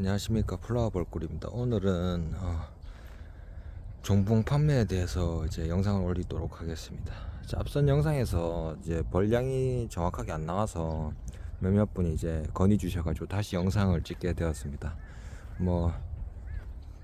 안녕하십니까 플라워 벌꿀입니다. 오늘은 어, 종봉 판매에 대해서 이제 영상을 올리도록 하겠습니다. 자, 앞선 영상에서 이제 벌량이 정확하게 안 나와서 몇몇 분이 이제 건의 주셔가지고 다시 영상을 찍게 되었습니다. 뭐,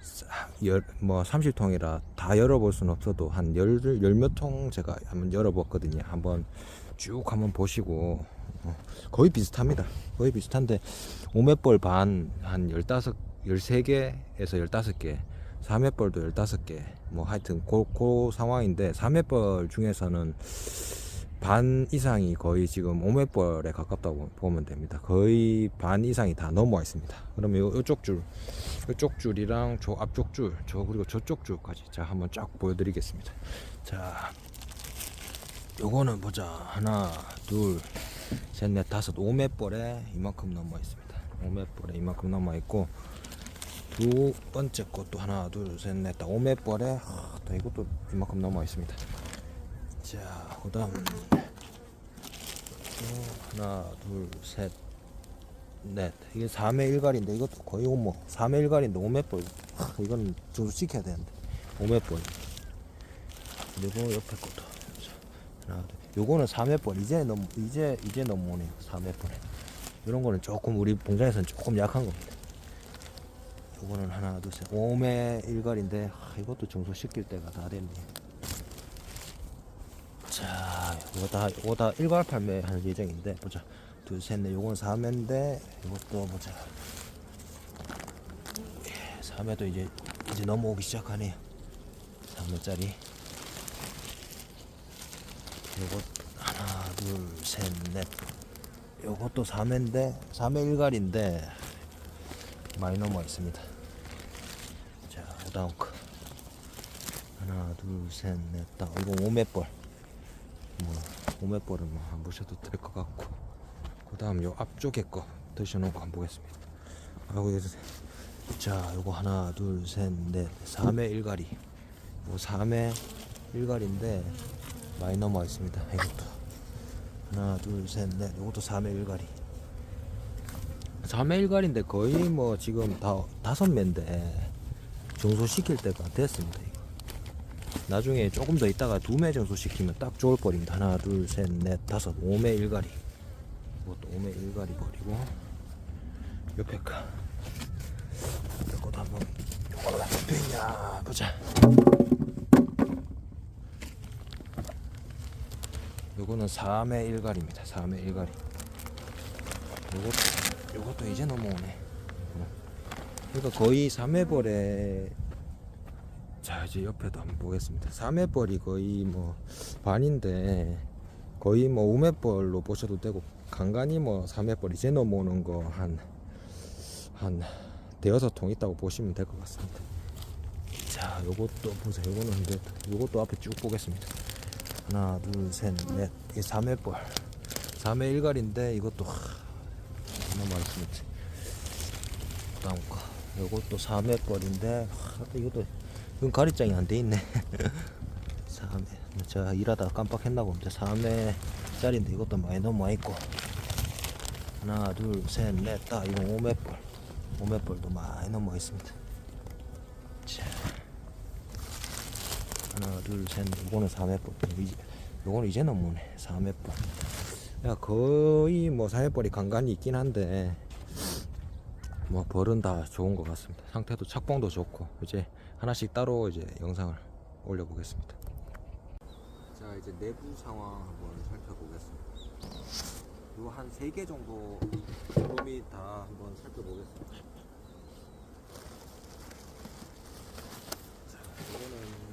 사- 열, 뭐 30통이라 다 열어볼 수는 없어도 한 열, 열몇 통 제가 한번 열어봤거든요. 한번 쭉 한번 보시고 어, 거의 비슷합니다. 거의 비슷한데 오맷벌 반 한 15, 13개에서 15개, 3맷벌도 15개, 뭐 하여튼 그, 그 상황인데 3맷벌 중에서는 반 이상이 거의 지금 오맷벌에 가깝다고 보면 됩니다. 거의 반 이상이 다 넘어와 있습니다. 그러면 요, 요쪽 줄, 요쪽 줄이랑 저 앞쪽 줄, 저 그리고 저쪽 줄까지 자 한번 쫙 보여드리겠습니다. 자, 요거는 보자 하나, 둘, 셋, 넷, 다섯, 오맷벌에 이만큼 넘어 있습니다. 오맷벌에 이만큼 넘어 있고 두 번째 것도 하나, 둘, 셋, 넷, 다 오맷벌에 아, 또 이것도 이만큼 넘어 있습니다. 자, 그다음 또 하나, 둘, 셋, 넷. 이게 3의 일갈인데 이것도 거의 뭐 3의 일갈인데 오맷벌. 아, 이건 좀 지켜야 되는데 오맷벌. 그리고 옆에 것도 자, 둘. 요거는 3회벌 이제 넘 이제 이제 넘어오네요. 3회벌 이런 거는 조금 우리 봉장에서는 조금 약한 겁니다. 요거는 하나 둘 셋. 5매 일갈인데 아, 이것도 정소시킬 때가 다 됐네. 자 이거 다 이거 다 일갈 판매 할 예정인데 보자. 둘 셋 넷. 요건 3회인데 이것도 보자. 3회도 이제 이제 넘어오기 시작하네요. 3회짜리 요것 하나 둘셋넷. 요것도 3회인데 3회 일갈인데 많이 넘어 있습니다. 자 거. 하나 둘셋넷 다. 이거 5매벌. 뭐 5매벌은 뭐안 보셔도 될 것 같고. 그 다음 요 앞쪽에 거 드셔놓고 한번 보겠습니다. 이거 자 요거 하나 둘셋넷. 3회 일갈이. 뭐 3회 일갈인데 많이 넘어와 있습니다. 이것도 하나, 둘, 셋, 넷. 이것도 3회 일갈이. 3회 일갈인데 거의 뭐 지금 다 다섯 매인데 정소시킬 때가 됐습니다. 나중에 조금 더 있다가 두 매 정소시키면 딱 좋을 뻘입니다. 하나, 둘, 셋, 넷, 다섯, 5매 일갈이. 이것도 5매 일갈이 버리고 옆에 거. 옆에 것도 한번 몇표 있냐 보자. 요거는 3의 일갈입니다. 3의 일갈이. 요것도, 요것도 이제 넘어오네. 어. 그러니까 거의 3회 벌에 자 이제 옆에도 한번 보겠습니다. 3회 벌이 거의 뭐 반인데 거의 뭐 5회 벌로 보셔도 되고 간간히 뭐 3회 벌 이제 넘어오는 거한한 대여섯 통 있다고 보시면 될 것 같습니다. 자 요것도 보세요. 요거는 근데 요것도 앞에 쭉 보겠습니다. 하나 둘셋넷. 이게 3회벌 3회 일갈인데 이것도 하, 너무 많습니다 다음 거. 이것도 3회벌인데 이것도 이건 가리장이 안 돼 있네. 3회 제가 일하다가 깜빡했나 봅니다 3회 짜리인데 이것도 많이 넘어 있고. 하나 둘셋넷다 이건 5회벌 5회벌도 많이 넘어 있습니다 자 하나 둘셋 요거는 3회벌 이제 요거는 이제 넘어오네 3회벌 야 거의 뭐 3회벌이 간간히 있긴 한데 뭐 벌은 다 좋은 것 같습니다. 상태도 착봉도 좋고 이제 하나씩 따로 이제 영상을 올려보겠습니다. 자 이제 내부 상황 한번 살펴보겠습니다. 요한 3개 정도 드럼이 다 한번 살펴보겠습니다. 자 이거는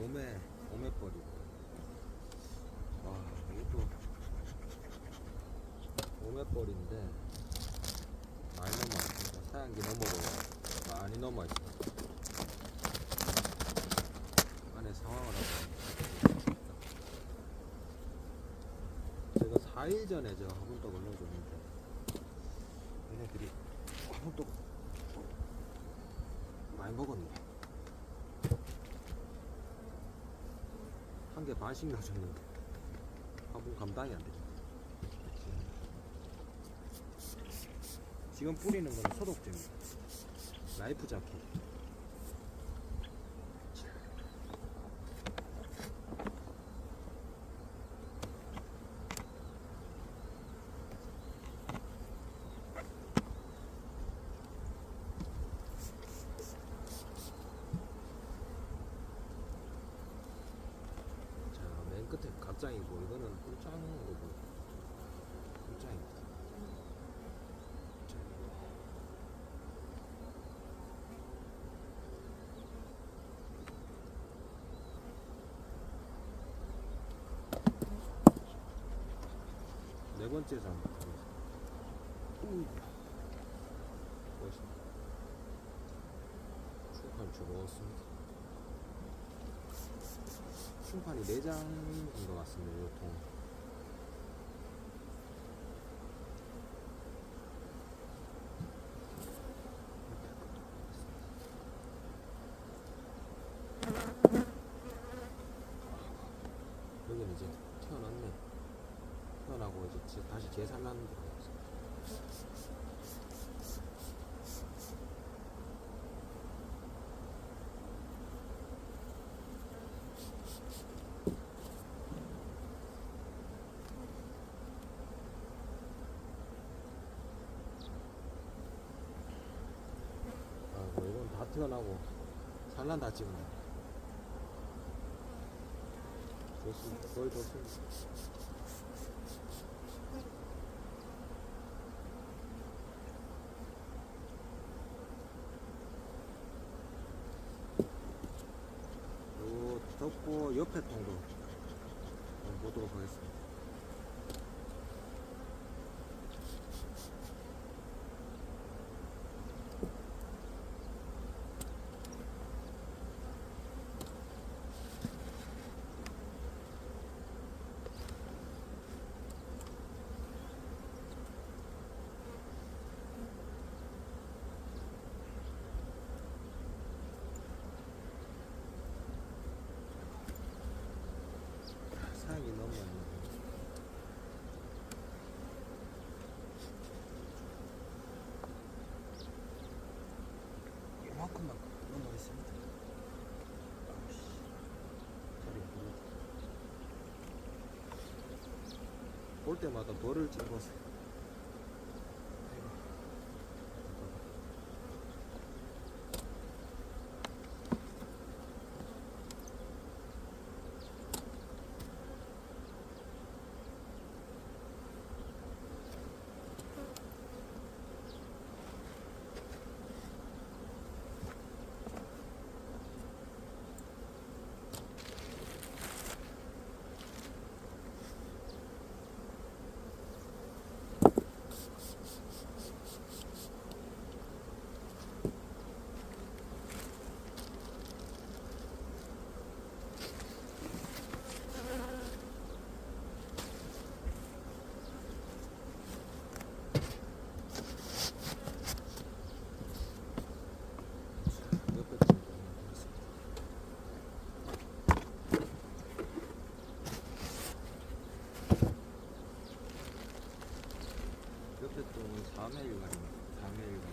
오메 오메 버리고. 와 이것도 오메 버리인데 많이 넘어 있습니다. 사양기 넘어고 많이 넘어 있습니다. 안에 상황을 한번 제가 4일 전에 저 화분떡 올려줬는데 얘네들이 화분떡 많이 먹었네 한 개 반씩 넣어줬는데 화분 감당이 안 되죠. 지금 뿌리는 거는 소독제입니다. 라이프 자켓. 자, 갓장이고 이거는 꿀장인 거고 꿀장입니다. 자, 네 번째 장. 우. 멋있다. 충판 주먹었습니다. 충판이 4장인 것 같습니다, 이 통. 여기는 이제 태어났네. 태어나고 이제 지- 다시 거 같습니다. 아, 뭐 이건 다 태어나고 산란 다 찍네. 좋습니다. 거의 좋습니다. 요 덮고 옆에 통도 보도록 하겠습니다. 사양이 너무 많이 나요. 이만큼만 넘어 있습니다. 아우씨, 자리 부르. 볼 때마다 벌을 찍어서. 옆에 좀 보겠습니다. 똥은 3회 일간입니다. 3회 일간.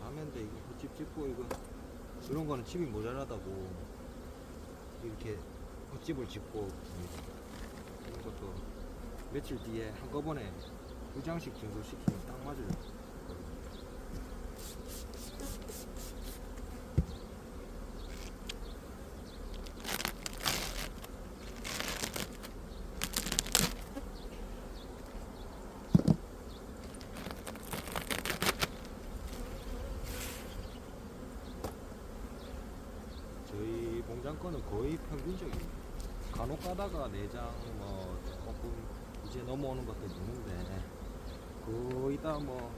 사면데 이거 집 짓고 이거 이런 거는 집이 모자라다고 이렇게 헛집을 짓고. 이런 것도 며칠 뒤에 한꺼번에 두 장씩 증소시키면 딱 거예요. 공장권은 거의 평균적입니다. 간혹 가다가 내장 뭐 조금 이제 넘어오는 것도 있는데 거의 다 뭐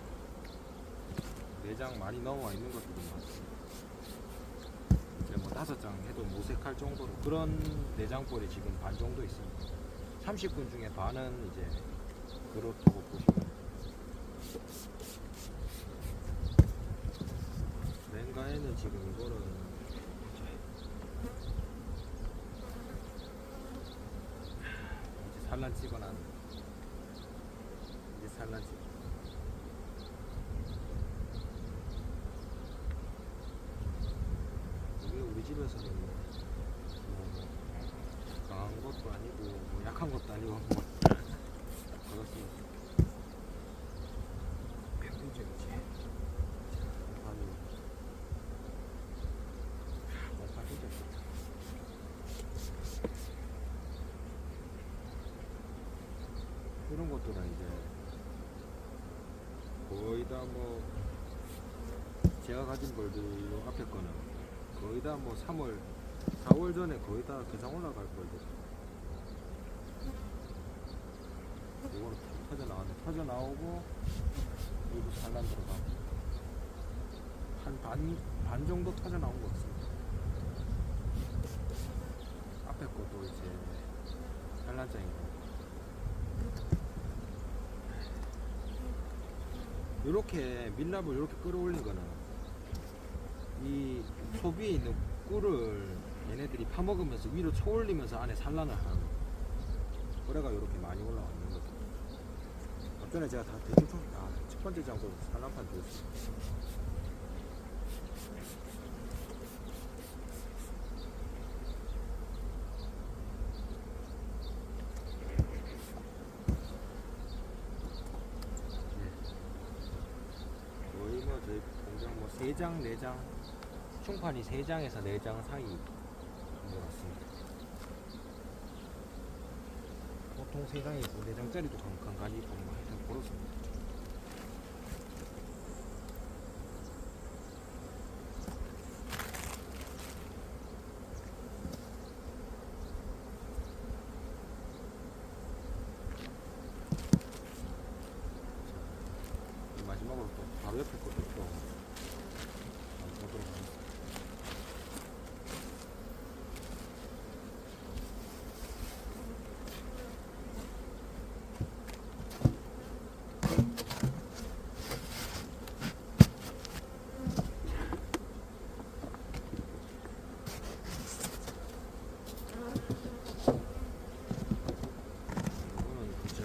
내장 많이 넘어와 있는 것들이 많습니다. 이제 뭐 다섯 장 해도 무색할 정도로 그런 내장볼이 지금 반 정도 있습니다. 30분 중에 반은 이제 그렇다고 보시면 돼요. 랭가에는 지금 이거는 이제 산란 난 이제 산란 치. 이게 우리 집에서는 뭐, 뭐 강한 것도 아니고 뭐 약한 것도 아니고 뭐 그렇습니다. 평균적이지. 아니, 뭐 평균적이지. 이런 것들은 이제 거의 다 뭐 제가 가진 벌들 요 앞에 거는 거의 다 뭐 3월 4월 전에 거의 다 개상 올라갈 벌들. 이거는 다 터져 나왔네 터져 나오고 여기도 산란 들어가고 한반 반 정도 터져 나온 것 같습니다. 앞에 것도 이제 산란장이고 이렇게 밀랍을 이렇게 끌어올린 거는 이 소비에 있는 꿀을 얘네들이 파먹으면서 위로 쳐올리면서 안에 산란을 하는 거예요. 그래가 이렇게 많이 올라왔는 거죠. 어쩌네 제가 다 대충 좀, 아, 첫 번째 장소 산란판 보였어요. 거의 뭐 저희 공장 뭐 3장, 4장 충판이 3장에서 4장 사이인 것 같습니다. 보통 3장이 있고 4장짜리도 간간히 있고 뭐 하여튼 그렇습니다 자, 마지막으로 또 바로 옆에 것도 또 한번 보도록 하겠습니다. 이거는 진짜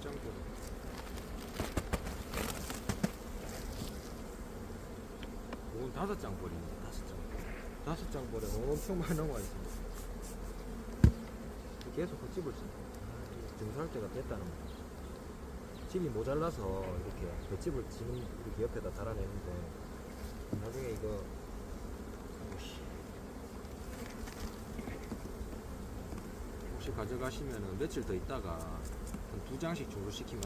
짱구 이건 다섯 장 벌입니다. 다섯 장. 다섯 장 벌에 엄청 많이 나와 있습니다. 계속 헛집을 치. 등산할 때가 됐다는 거. 집이 모자라서 이렇게 볏집을 지는 이렇게 옆에다 달아내는데 나중에 이거 오씨. 혹시 가져가시면은 며칠 더 있다가 한 두 장씩 정도 시키면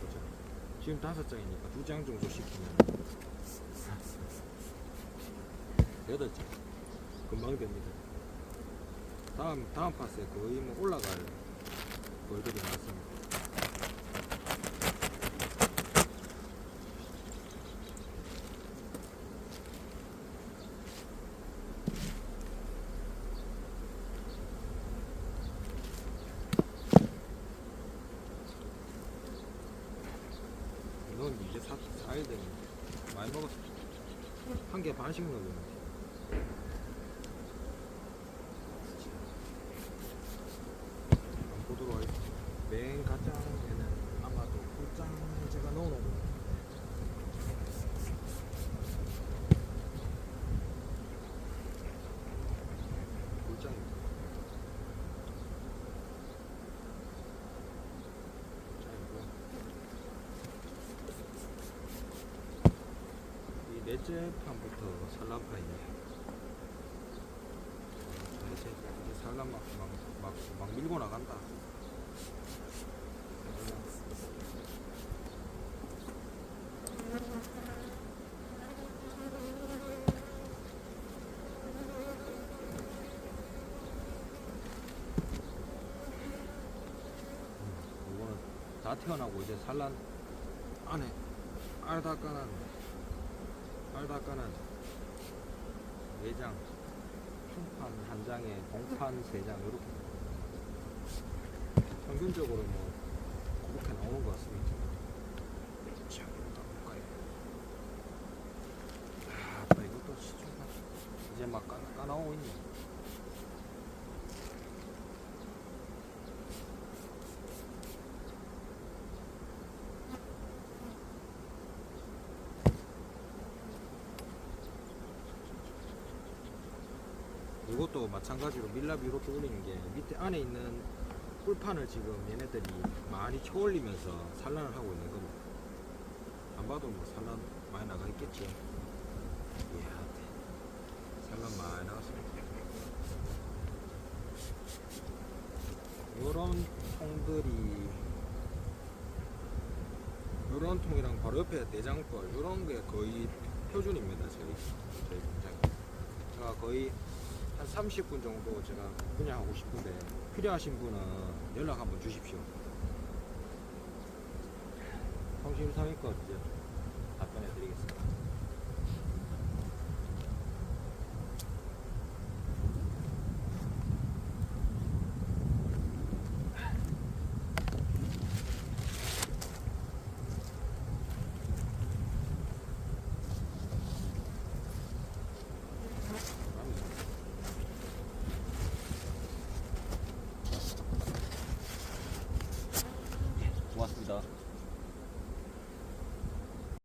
그죠? 지금 다섯 장이니까 두 장 정도 시키면 여덟 장 금방 됩니다. 다음 다음 파스에 거의 뭐 올라갈 벌들이 많습니다. 넌 이제 사, 사야 되는 많이 먹었어. 한 개 반씩 넣었는데. 한번 보도록 하겠습니다. 맨 가장에는 아마도 꿀장 제가 넣어놓은 것 같아요. 꿀장입니다. 꿀장이고요. 이 넷째 판부터 산란판이네요. 자, 이제, 이제 산란 막, 막, 막, 막 밀고 나간다. 음, 이거는 다 태어나고 이제 산란 안에 알다 까난 까난 네장 충판 한 장에 공판 세 장 이렇게 평균적으로 뭐 그렇게 나오는 것 같습니다. 아, 또 이것도 시중판 이제 막 까, 까나오고 있네. 마찬가지로 밀랍이 이렇게 올리는 게 밑에 안에 있는 꿀판을 지금 얘네들이 많이 쳐올리면서 산란을 하고 있는 겁니다. 안 봐도 뭐 산란 많이 나가 있겠지. 이야, 산란 많이 나갔습니다. 요런 통들이 요런 통이랑 바로 옆에 내장벌 요런 게 거의 표준입니다 저희 저희 공장에 제가 거의 한 30분 정도 제가 분양하고 싶은데 필요하신 분은 연락 한번 주십시오. 성심성의껏 이제